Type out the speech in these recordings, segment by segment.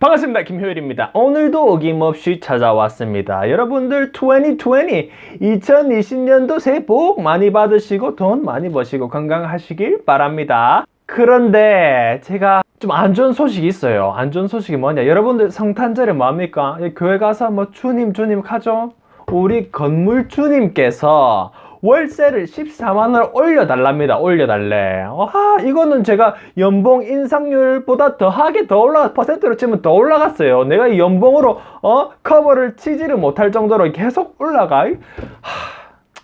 반갑습니다. 김효일입니다. 오늘도 어김없이 찾아왔습니다. 여러분들 2020, 2020년도 새해 복 많이 받으시고 돈 많이 버시고 건강하시길 바랍니다. 그런데 제가 좀 안 좋은 소식이 있어요. 안 좋은 소식이 뭐냐? 여러분들 성탄절에? 예, 교회 가서 뭐 주님 주님 하죠? 우리 건물 주님께서 월세를 14만원 올려달랍니다. 올려달래. 아, 이거는 제가 연봉 인상률보다 더하게 더 올라, 퍼센트로 치면 더 올라갔어요. 내가 이 연봉으로, 어, 커버를 치지를 못할 정도로 계속 올라가. 하,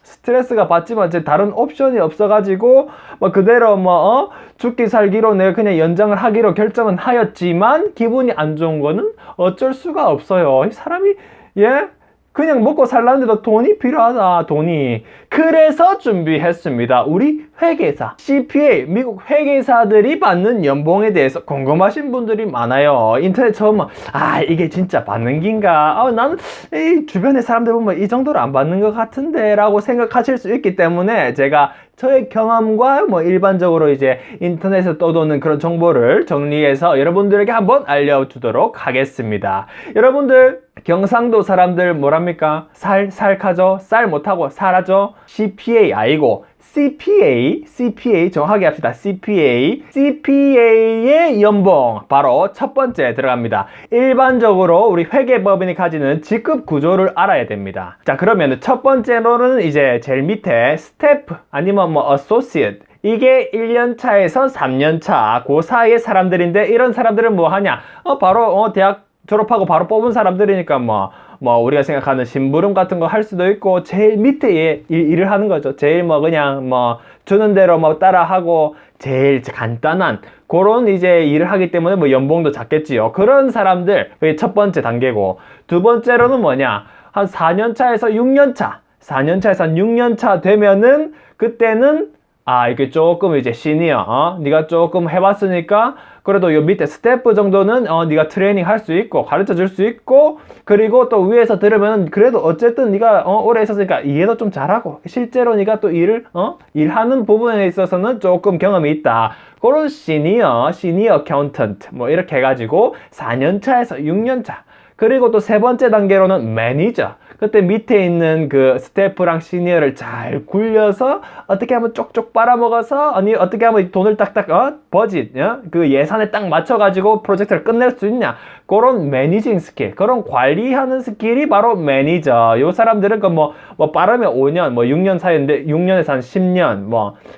스트레스가 받지만 제 다른 옵션이 없어가지고, 뭐 그대로 뭐, 어, 죽기 살기로 내가 그냥 연장을 하기로 결정은 하였지만, 기분이 안 좋은 거는 어쩔 수가 없어요. 이 사람이, 예? 그냥 먹고 살라는데도 돈이 필요하다, 돈이. 그래서 준비했습니다. 우리 회계사, CPA, 미국 회계사들이 받는 연봉에 대해서 궁금하신 분들이 많아요. 인터넷 처음, 아, 이게 진짜 받는 긴가? 아, 나는 이 주변의 사람들 보면 이 정도로 안 받는 것 같은데, 라고 생각하실 수 있기 때문에 제가 저의 경험과 뭐 일반적으로 이제 인터넷에 떠도는 그런 정보를 정리해서 여러분들에게 한번 알려주도록 하겠습니다. 여러분들 경상도 사람들 뭐랍니까? 살, 살카죠? 쌀 못하고 살아죠? CPA 아니고 CPA, CPA 정확하게 합시다. CPA, CPA의 연봉 바로 첫 번째 들어갑니다. 일반적으로 우리 회계법인이 가지는 직급 구조를 알아야 됩니다. 자 그러면 첫 번째로는 이제 제일 밑에 스태프 아니면 뭐 associate 이게 1년 차에서 3년 차, 그 사이의 사람들인데 이런 사람들은 뭐 하냐? 어 바로 어 대학 졸업하고 바로 뽑은 사람들이니까 뭐, 뭐, 우리가 생각하는 심부름 같은 거 할 수도 있고, 제일 밑에 일, 일을 하는 거죠. 제일 뭐, 그냥 뭐, 주는 대로 뭐 따라하고, 제일 간단한, 그런 이제 일을 하기 때문에 뭐 연봉도 작겠지요. 그런 사람들, 그게 첫 번째 단계고, 두 번째로는 뭐냐? 한 4년 차에서 6년 차, 4년 차에서 한 6년 차 되면은, 그때는 아, 이게 조금 이제 시니어, 어? 네가 조금 해봤으니까 그래도 요 밑에 스태프 정도는 어, 네가 트레이닝 할 수 있고 가르쳐 줄 수 있고 그리고 또 위에서 들으면 그래도 어쨌든 네가 어, 오래 있었으니까 이해도 좀 잘하고 실제로 네가 또 일을 어? 일하는 부분에 있어서는 조금 경험이 있다. 그런 시니어, 시니어 어카운턴트 뭐 이렇게 해가지고 4년 차에서 6년 차 그리고 또 세 번째 단계로는 매니저. 그때 밑에 있는 그 스태프랑 시니어를 잘 굴려서 어떻게 하면 쪽쪽 빨아먹어서 아니 어떻게 하면 돈을 딱딱 어? 버짓 어? 그 예산에 딱 맞춰가지고 프로젝트를 끝낼 수 있냐? 그런 매니징 스킬 그런 관리하는 스킬이 바로 매니저. 요 사람들은 그뭐 뭐 빠르면 5년 뭐 6년 사이인데 6년에서 한 10년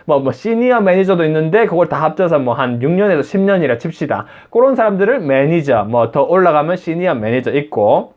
뭐뭐뭐 시니어 매니저도 있는데 그걸 다 합쳐서 뭐 한 6년에서 10년이라 칩시다. 그런 사람들을 매니저 뭐 더 올라가면 시니어 매니저 있고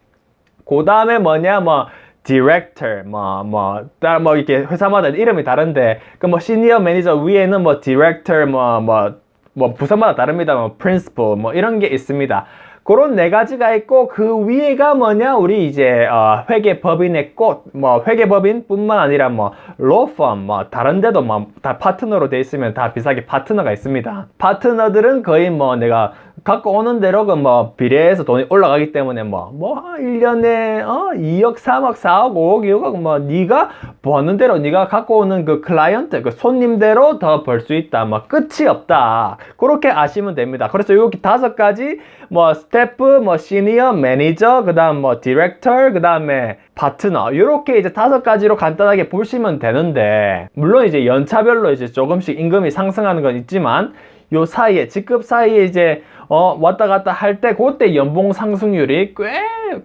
그 다음에 뭐냐, 뭐, 디렉터, 뭐, 뭐, 따, 뭐, 이렇게 회사마다 이름이 다른데, 그 뭐, 시니어 매니저 위에는 뭐, 디렉터, 뭐, 뭐, 뭐, 부서마다 다릅니다. 뭐, 프린시플, 뭐, 이런 게 있습니다. 그런 네 가지가 있고 그 위에가 뭐냐 우리 이제 어, 회계 법인의 꽃, 뭐 회계 법인뿐만 아니라 뭐 로펌, 뭐 다른 데도 뭐 다 파트너로 돼 있으면 다 비슷하게 파트너가 있습니다. 파트너들은 거의 뭐 내가 갖고 오는 대로 그뭐 비례해서 돈이 올라가기 때문에 뭐뭐 1년에 어 2억, 3억, 4억, 5억, 6억 뭐 네가 버는 대로 네가 갖고 오는 그 클라이언트, 그 손님대로 더 벌 수 있다. 뭐 끝이 없다. 그렇게 아시면 됩니다. 그래서 여기 다섯 가지 뭐 스태프, 뭐 시니어, 매니저, 그다음 뭐 디렉터, 그다음에 파트너 이렇게 이제 다섯 가지로 간단하게 보시면 되는데 물론 이제 연차별로 이제 조금씩 임금이 상승하는 건 있지만 요 사이에 직급 사이에 이제 어 왔다 갔다 할 때 그때 연봉 상승률이 꽤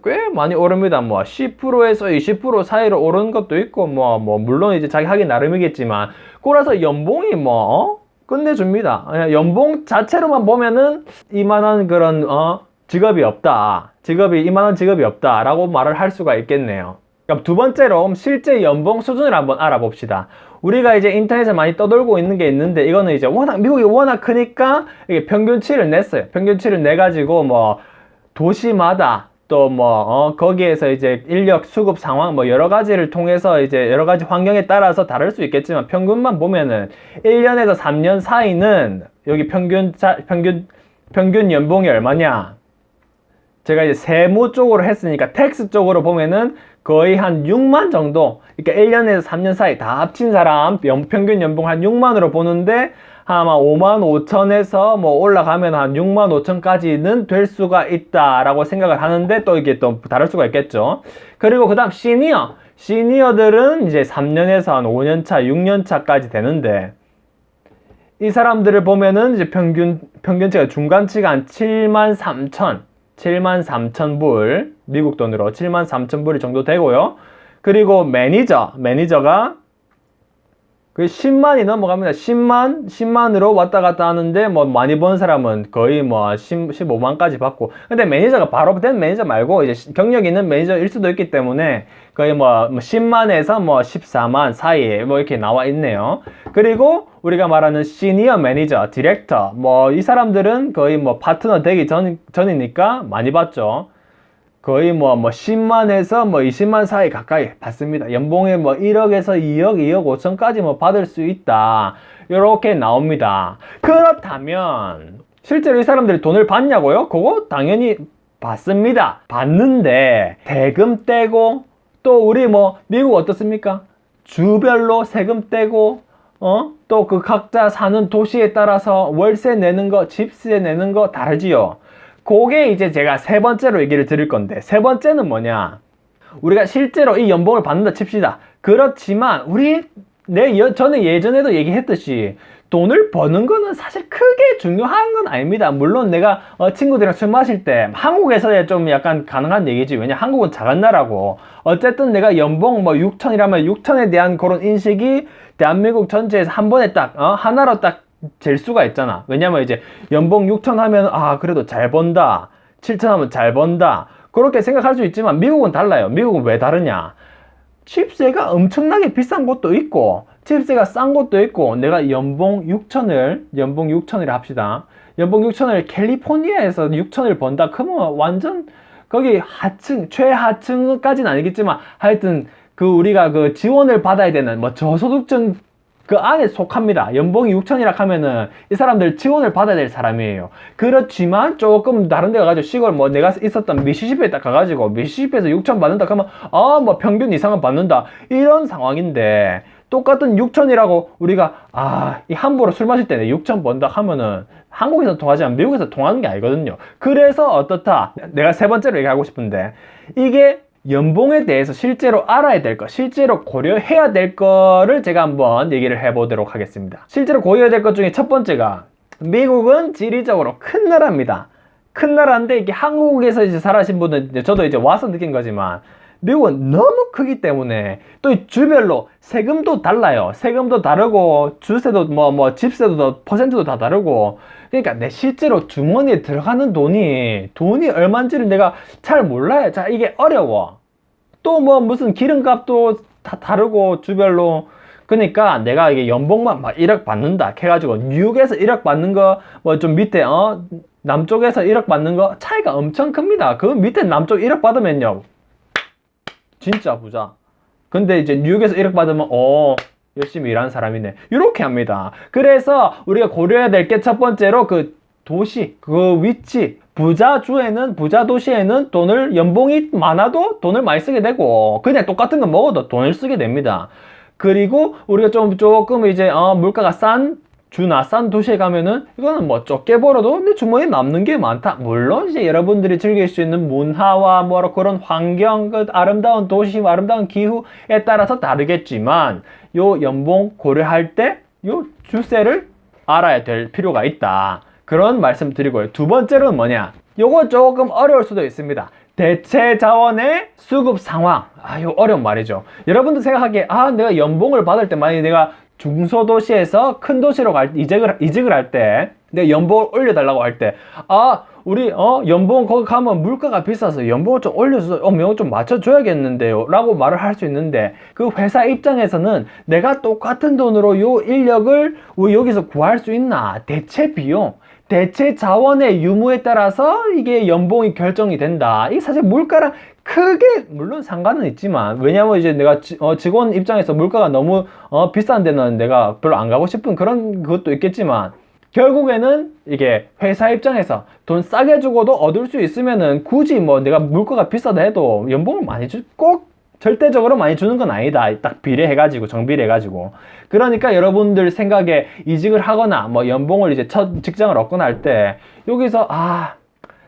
꽤 많이 오릅니다. 뭐 10%에서 20% 사이로 오르는 것도 있고 뭐뭐 물론 이제 자기 하기 나름이겠지만 그래서 연봉이 뭐 어? 끝내줍니다. 그냥 연봉 자체로만 보면은 이만한 그런 어 직업이 없다. 직업이 이만한 직업이 없다라고 말을 할 수가 있겠네요. 그럼 두 번째로 실제 연봉 수준을 한번 알아봅시다. 우리가 이제 인터넷에 많이 떠돌고 있는 게 있는데 이거는 이제 워낙 미국이 워낙 크니까 이게 평균치를 냈어요. 평균치를 내 가지고 뭐 도시마다 또뭐 어, 거기에서 이제 인력 수급 상황 뭐 여러 가지를 통해서 이제 여러 가지 환경에 따라서 다를 수 있겠지만 평균만 보면은 1년에서 3년 사이는 여기 평균 자, 평균 평균 연봉이 얼마냐? 제가 이제 세무 쪽으로 했으니까 텍스 쪽으로 보면은 거의 한 6만 정도 그러니까 1년에서 3년 사이 다 합친 사람 연- 평균 연봉 한 6만으로 보는데 아마 5만 5천에서 뭐 올라가면 한 6만 5천까지는 될 수가 있다라고 생각을 하는데 또 이게 또 다를 수가 있겠죠. 그리고 그 다음 시니어. 시니어들은 이제 3년에서 한 5년 차, 6년 차까지 되는데 이 사람들을 보면은 이제 평균 평균치가 중간치가 한 7만 3천, 7만 3천 불 미국 돈으로 7만 3천 불 정도 되고요. 그리고 매니저, 매니저가 그 10만이 넘어갑니다. 10만, 10만으로 왔다 갔다 하는데 뭐 많이 번 사람은 거의 뭐 10, 15만까지 받고. 근데 매니저가 바로 된 매니저 말고 이제 경력 있는 매니저일 수도 있기 때문에 거의 뭐 10만에서 뭐 14만 사이에 뭐 이렇게 나와 있네요. 그리고 우리가 말하는 시니어 매니저, 디렉터 뭐 이 사람들은 거의 뭐 파트너 되기 전, 전이니까 많이 받죠. 거의 뭐, 뭐, 10만에서 뭐 20만 사이 가까이 받습니다. 연봉에 뭐 1억에서 2억, 2억 5천까지 뭐 받을 수 있다. 이렇게 나옵니다. 그렇다면, 실제로 이 사람들이 돈을 받냐고요? 그거 당연히 받습니다. 받는데, 대금 떼고, 또 우리 뭐, 미국 어떻습니까? 주별로 세금 떼고, 어? 또 그 각자 사는 도시에 따라서 월세 내는 거, 집세 내는 거 다르지요. 그게 이제 제가 세 번째로 얘기를 드릴 건데 세 번째는 뭐냐 우리가 실제로 이 연봉을 받는다 칩시다 그렇지만 우리 내 여, 저는 예전에도 얘기했듯이 돈을 버는 거는 사실 크게 중요한 건 아닙니다. 물론 내가 어, 친구들이랑 술 마실 때 한국에서야 좀 약간 가능한 얘기지. 왜냐 한국은 작은 나라고 어쨌든 내가 연봉 뭐 6천이라면 6천에 대한 그런 인식이 대한민국 전체에서 한 번에 딱 어, 하나로 딱 될 수가 있잖아. 왜냐면 이제 연봉 6천 하면 아 그래도 잘 번다. 7천 하면 잘 번다. 그렇게 생각할 수 있지만 미국은 달라요. 미국은 왜 다르냐? 칩세가 엄청나게 비싼 곳도 있고 칩세가 싼 곳도 있고 내가 연봉 6천을 연봉 6천을 합시다. 연봉 6천을 캘리포니아에서 6천을 번다. 그러면 완전 거기 하층 최하층까지는 아니겠지만 하여튼 그 우리가 그 지원을 받아야 되는 뭐 저소득층 그 안에 속합니다. 연봉이 6천이라 하면은 이 사람들 지원을 받아야 될 사람이에요. 그렇지만 조금 다른 데 가가지고 시골 뭐 내가 있었던 미시시피에 딱 가가지고 미시시피에서 6천 받는다 그러면 아 뭐 평균 이상은 받는다 이런 상황인데 똑같은 6천이라고 우리가 아 이 함부로 술 마실 때는 6천 번다 하면은 한국에서 통하지만 미국에서 통하는 게 아니거든요. 그래서 어떻다? 내가 세 번째로 얘기하고 싶은데 이게 연봉에 대해서 실제로 알아야 될 것, 실제로 고려해야 될 거를 제가 한번 얘기를 해보도록 하겠습니다. 실제로 고려해야 될 것 중에 첫 번째가 미국은 지리적으로 큰 나라입니다. 큰 나라인데 이게 한국에서 이제 살아신 분은 이제 저도 이제 와서 느낀 거지만 미국은 너무 크기 때문에 또 주별로 세금도 달라요. 세금도 다르고 주세도 뭐뭐 집세도 퍼센트도 다 다르고 그러니까 내 실제로 주머니에 들어가는 돈이 돈이 얼마인지를 내가 잘 몰라요. 자 이게 어려워. 또 뭐 무슨 기름값도 다 다르고 주별로 그러니까 내가 이게 연봉만 막 1억 받는다 해가지고 뉴욕에서 1억 받는 거 뭐 좀 밑에 어 남쪽에서 1억 받는 거 차이가 엄청 큽니다. 그 밑에 남쪽 1억 받으면요 진짜 부자. 근데 이제 뉴욕에서 1억 받으면 어 열심히 일하는 사람이네. 이렇게 합니다. 그래서 우리가 고려해야 될 게 첫 번째로 그 도시, 그 위치, 부자 주에는 부자 도시에는 돈을 연봉이 많아도 돈을 많이 쓰게 되고 그냥 똑같은 거 먹어도 돈을 쓰게 됩니다. 그리고 우리가 좀 조금 이제 어, 물가가 싼 주나 싼 도시에 가면은 이거는 뭐 적게 벌어도 내 주머니에 남는 게 많다. 물론 이제 여러분들이 즐길 수 있는 문화와 뭐 그런 환경, 그 아름다운 도시, 아름다운 기후에 따라서 다르겠지만 요 연봉 고려할 때 요 주세를 알아야 될 필요가 있다. 그런 말씀 드리고요. 두 번째로는 뭐냐? 요거 조금 어려울 수도 있습니다. 대체 자원의 수급 상황. 아, 이거 어려운 말이죠. 여러분도 생각하기에, 아, 내가 연봉을 받을 때, 만약에 내가 중소도시에서 큰 도시로 갈, 이직을, 이직을 할 때, 내 연봉을 올려달라고 할 때, 아, 우리, 어, 연봉 거기 가면 물가가 비싸서 연봉을 좀 올려서, 어, 명을 좀 맞춰줘야겠는데요. 라고 말을 할 수 있는데, 그 회사 입장에서는 내가 똑같은 돈으로 요 인력을 여기서 구할 수 있나? 대체 비용. 대체 자원의 유무에 따라서 이게 연봉이 결정이 된다. 이게 사실 물가랑 크게 물론 상관은 있지만 왜냐면 이제 내가 지, 어, 직원 입장에서 물가가 너무 어, 비싼 데는 내가 별로 안 가고 싶은 그런 것도 있겠지만 결국에는 이게 회사 입장에서 돈 싸게 주고도 얻을 수 있으면은 굳이 뭐 내가 물가가 비싸다 해도 연봉을 많이 주, 꼭 절대적으로 많이 주는 건 아니다. 딱 비례해가지고 정비례해가지고 그러니까 여러분들 생각에 이직을 하거나 뭐 연봉을 이제 첫 직장을 얻거나 할 때 여기서 아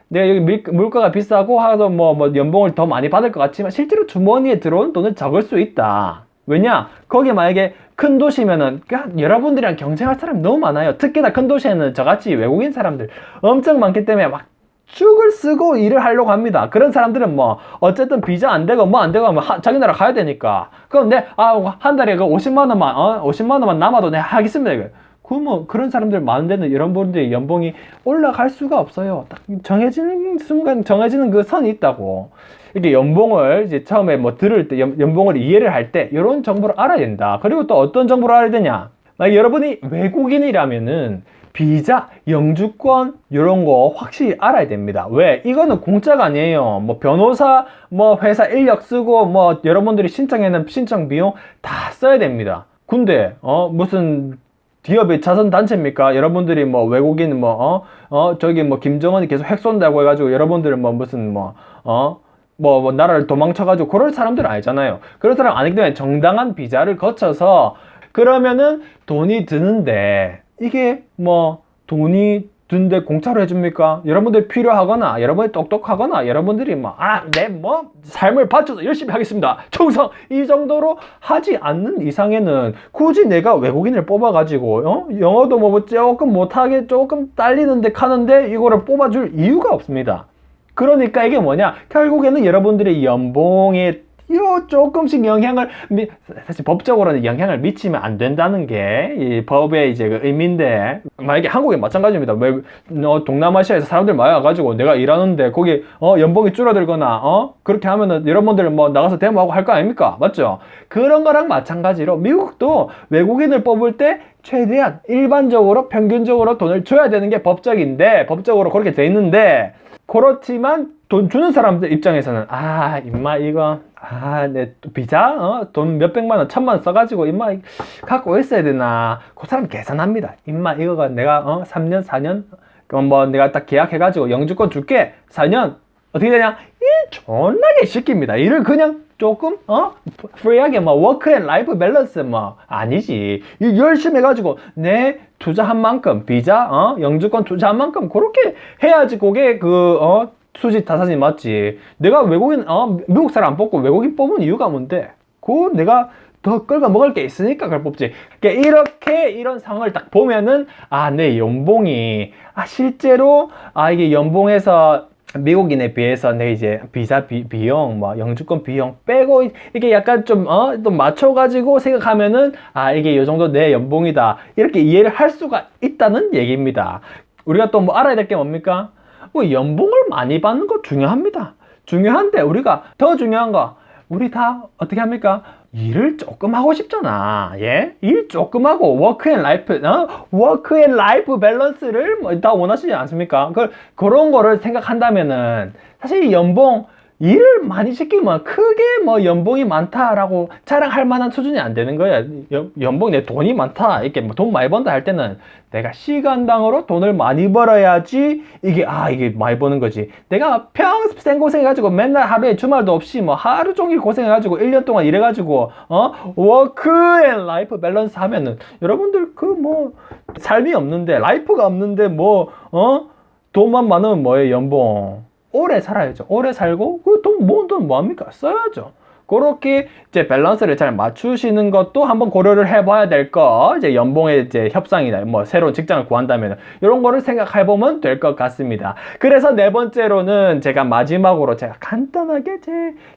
내가 여기 밀, 물가가 비싸고 하도 뭐, 뭐 연봉을 더 많이 받을 것 같지만 실제로 주머니에 들어온 돈은 적을 수 있다. 왜냐? 거기 만약에 큰 도시면은 여러분들이랑 경쟁할 사람이 너무 많아요. 특히나 큰 도시에는 저같이 외국인 사람들 엄청 많기 때문에 막 죽을 쓰고 일을 하려고 합니다. 그런 사람들은 뭐 어쨌든 비자 안 되고 뭐 안 되고 하면 하- 자기 나라 가야 되니까. 그럼 내 아 한 달에 그 50만 원만 어 50만 원만 남아도 내가 하겠습니다. 이거. 그뭐 그런 사람들 많은 데는 이런 분들의 연봉이 올라갈 수가 없어요. 딱 정해지는 순간 정해지는 그 선이 있다고. 이게 연봉을 이제 처음에 뭐 들을 때 연, 연봉을 이해를 할 때 이런 정보를 알아야 된다. 그리고 또 어떤 정보를 알아야 되냐? 만약 여러분이 외국인이라면은 비자, 영주권 이런 거 확실히 알아야 됩니다. 왜? 이거는 공짜가 아니에요. 뭐 변호사, 뭐 회사 인력 쓰고 뭐 여러분들이 신청에는 신청 비용 다 써야 됩니다. 근데 어 무슨 기업의 자선 단체입니까? 여러분들이 뭐 외국인 뭐 어 어 저기 뭐 김정은이 계속 핵 쏜다고 해가지고 여러분들은 뭐 무슨 뭐 어 뭐, 뭐 나라를 도망쳐가지고 그럴 사람들 아니잖아요. 그런 사람 아니기 때문에 정당한 비자를 거쳐서 그러면은 돈이 드는데 이게 뭐 돈이 드는데 공짜로 해줍니까? 여러분들 필요하거나 여러분이 똑똑하거나 여러분들이 뭐아내 뭐 삶을 바쳐서 열심히 하겠습니다. 충성 이 정도로 하지 않는 이상에는 굳이 내가 외국인을 뽑아가지고 어? 영어도 뭐 조금 못하게 조금 딸리는데 가는데 이거를 뽑아줄 이유가 없습니다. 그러니까 이게 뭐냐? 결국에는 여러분들의 연봉에 요 조금씩 영향을 미, 사실 법적으로는 영향을 미치면 안 된다는 게 이 법의 이제 그 의미인데 만약에 한국에 마찬가지입니다. 왜 어, 동남아시아에서 사람들 많이 와가지고 내가 일하는데 거기 어 연봉이 줄어들거나 어 그렇게 하면은 여러분들 뭐 나가서 데모하고 할 거 아닙니까? 맞죠? 그런 거랑 마찬가지로 미국도 외국인을 뽑을 때 최대한 일반적으로 평균적으로 돈을 줘야 되는 게 법적인데 법적으로 그렇게 돼 있는데 그렇지만 돈 주는 사람들 입장에서는 아 임마 이거 아 내 비자? 어? 돈 몇백만 원 천만 원 써가지고 임마 이- 갖고 있어야 되나? 그 사람 계산합니다. 임마 이거가 내가 어 3년 4년? 그럼 뭐 내가 딱 계약해가지고 영주권 줄게. 4년? 어떻게 되냐? 일 존나게 시킵니다. 일을 그냥 조금 어? 프리하게 뭐 워크 앤 라이프 밸런스 뭐 아니지. 일 열심히 해가지고 내 투자한 만큼 비자 어? 영주권 투자한 만큼 그렇게 해야지 그게 그 어 수지 타산이 맞지 내가 외국인 어 미국 사람 안 뽑고 외국인 뽑은 이유가 뭔데 그 내가 더 끌고 먹을 게 있으니까 그걸 뽑지. 그러니까 이렇게 이런 상황을 딱 보면은 아, 내 연봉이 아 실제로 아 이게 연봉에서 미국인에 비해서 내 이제 비자 비, 비용, 뭐 영주권 비용 빼고 이게 약간 좀 어 또 맞춰가지고 생각하면은 아 이게 요 정도 내 연봉이다 이렇게 이해를 할 수가 있다는 얘기입니다. 우리가 또 뭐 알아야 될 게 뭡니까? 뭐 연봉을 많이 받는 거 중요합니다. 중요한데 우리가 더 중요한 거 우리 다 어떻게 합니까? 일을 조금 하고 싶잖아. 예? 일 조금 하고 워크 앤 라이프 어? 워크 앤 라이프 밸런스를 뭐 다 원하시지 않습니까? 그 그런 거를 생각한다면은 사실 이 연봉 일을 많이 시키면 크게 뭐 연봉이 많다라고 자랑할 만한 수준이 안 되는 거야. 연- 연봉 내 돈이 많다. 이렇게 뭐 돈 많이 번다 할 때는 내가 시간당으로 돈을 많이 벌어야지 이게 아 이게 많이 버는 거지. 내가 평생 고생해가지고 맨날 하루에 주말도 없이 뭐 하루 종일 고생해가지고 1년 동안 일해가지고 어 워크 앤 라이프 밸런스 하면은 여러분들 그 뭐 삶이 없는데 라이프가 없는데 뭐 어 돈만 많으면 뭐예요 연봉 오래 살아야죠. 오래 살고 그 돈 모은 돈 뭐합니까? 써야죠. 그렇게 이제 밸런스를 잘 맞추시는 것도 한번 고려를 해봐야 될 거. 이제 연봉의 이제 협상이나 뭐 새로운 직장을 구한다면 이런 거를 생각해보면 될 것 같습니다. 그래서 네 번째로는 제가 마지막으로 제가 간단하게 제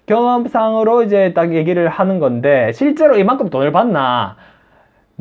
경험상으로 이제 딱 얘기를 하는 건데 실제로 이만큼 돈을 받나?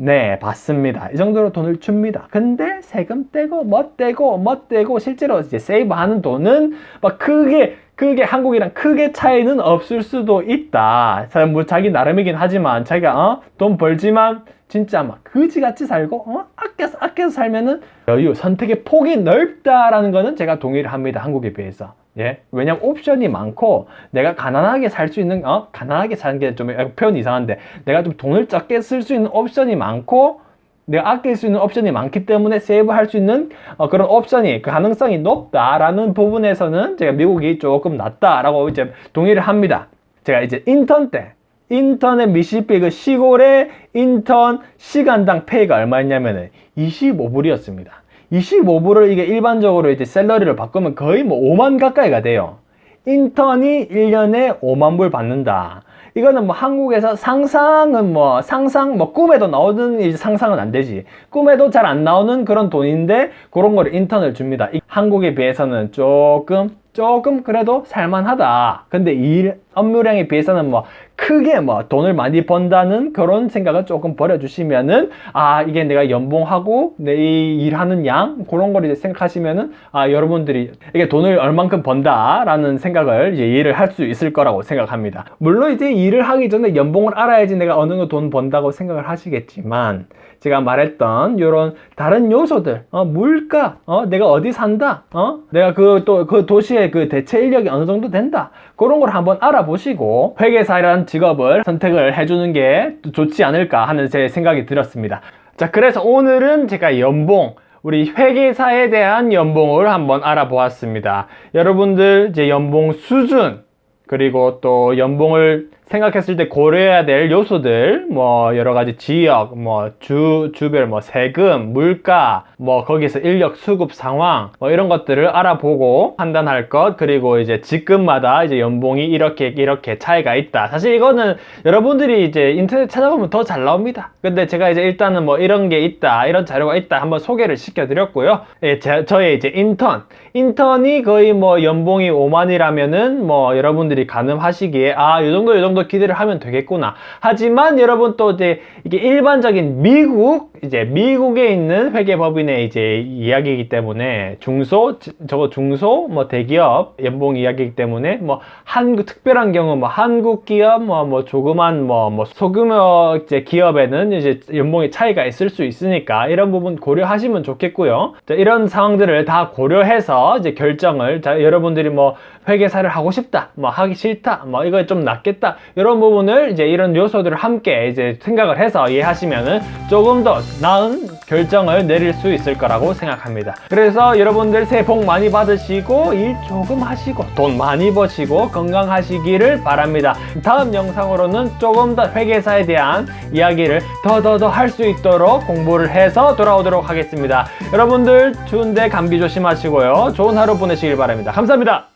네, 받습니다. 이 정도로 돈을 줍니다. 근데 세금 떼고, 뭐 떼고, 뭐 떼고, 실제로 이제 세이브하는 돈은 막 크게, 크게 한국이랑 크게 차이는 없을 수도 있다. 사람 뭐 자기 나름이긴 하지만 자기가 어? 돈 벌지만 진짜 막 그지같이 살고 어? 아껴서 아껴서 살면은 여유 선택의 폭이 넓다라는 거는 제가 동의를 합니다. 한국에 비해서. 예. 왜냐면 옵션이 많고 내가 가난하게 살 수 있는 어 가난하게 사는 게 좀 표현이 이상한데 내가 좀 돈을 적게 쓸 수 있는 옵션이 많고 내가 아낄 수 있는 옵션이 많기 때문에 세이브 할 수 있는 어, 그런 옵션이 그 가능성이 높다라는 부분에서는 제가 미국이 조금 낫다라고 이제 동의를 합니다. 제가 이제 인턴 때 인턴의 미시피 그 시골의 인턴 시간당 페이가 얼마였냐면은 25불이었습니다. 25불을 이게 일반적으로 이제 셀러리를 바꾸면 거의 뭐 5만 가까이가 돼요. 인턴이 1년에 5만 불 받는다. 이거는 뭐 한국에서 상상은 뭐 상상 뭐 꿈에도 나오는 이제 상상은 안 되지. 꿈에도 잘 안 나오는 그런 돈인데 그런 거를 인턴을 줍니다. 이- 한국에 비해서는 조금 조금 그래도 살만하다. 근데 일 업무량에 비해서는 뭐 크게 뭐 돈을 많이 번다는 그런 생각을 조금 버려주시면은 아 이게 내가 연봉하고 내 이 일하는 양 그런 걸 이제 생각하시면은 아 여러분들이 이게 돈을 얼만큼 번다라는 생각을 이제 이해를 할 수 있을 거라고 생각합니다. 물론 이제 일을 하기 전에 연봉을 알아야지 내가 어느 정도 돈 번다고 생각을 하시겠지만 제가 말했던 이런 다른 요소들, 어, 물가, 어, 내가 어디 산다, 어, 내가 그 또그 도시의 그 대체 인력이 어느 정도 된다, 그런 걸 한번 알아보시고 회계사라는 직업을 선택을 해주는 게 좋지 않을까 하는 제 생각이 들었습니다. 자, 그래서 오늘은 제가 연봉, 우리 회계사에 대한 연봉을 한번 알아보았습니다. 여러분들 이제 연봉 수준, 그리고 또 연봉을 생각했을 때 고려해야 될 요소들, 뭐 여러 가지 지역, 뭐 주, 주별, 뭐 세금, 물가, 뭐 거기서 인력 수급 상황, 뭐 이런 것들을 알아보고 판단할 것, 그리고 이제 직급마다 이제 연봉이 이렇게 이렇게 차이가 있다. 사실 이거는 여러분들이 이제 인터넷 찾아보면 더 잘 나옵니다. 근데 제가 이제 일단은 뭐 이런 게 있다, 이런 자료가 있다 한번 소개를 시켜드렸고요. 예, 제, 저의 이제 인턴, 인턴이 거의 뭐 연봉이 5만이라면은 뭐 여러분들이 가늠하시기에 아, 요 정도 요 정도 기대를 하면 되겠구나. 하지만 여러분 또 이제 이게 일반적인 미국 이제 미국에 있는 회계법인의 이제 이야기이기 때문에 중소 지- 저거 중소 뭐 대기업 연봉 이야기이기 때문에 뭐 한국 특별한 경우 뭐 한국 기업 뭐뭐 조그만 뭐뭐 소규모 이제 기업에는 이제 연봉의 차이가 있을 수 있으니까 이런 부분 고려하시면 좋겠고요. 자, 이런 상황들을 다 고려해서 이제 결정을 자, 여러분들이 뭐 회계사를 하고 싶다, 뭐 하기 싫다, 뭐 이거 좀 낫겠다 이런 부분을 이제 이런 요소들을 함께 이제 생각을 해서 이해하시면은 조금 더 나은 결정을 내릴 수 있을 거라고 생각합니다. 그래서 여러분들 새해 복 많이 받으시고 일 조금 하시고 돈 많이 버시고 건강하시기를 바랍니다. 다음 영상으로는 조금 더 회계사에 대한 이야기를 더더더 할 수 있도록 공부를 해서 돌아오도록 하겠습니다. 여러분들 추운데 감기 조심하시고요. 좋은 하루 보내시길 바랍니다. 감사합니다.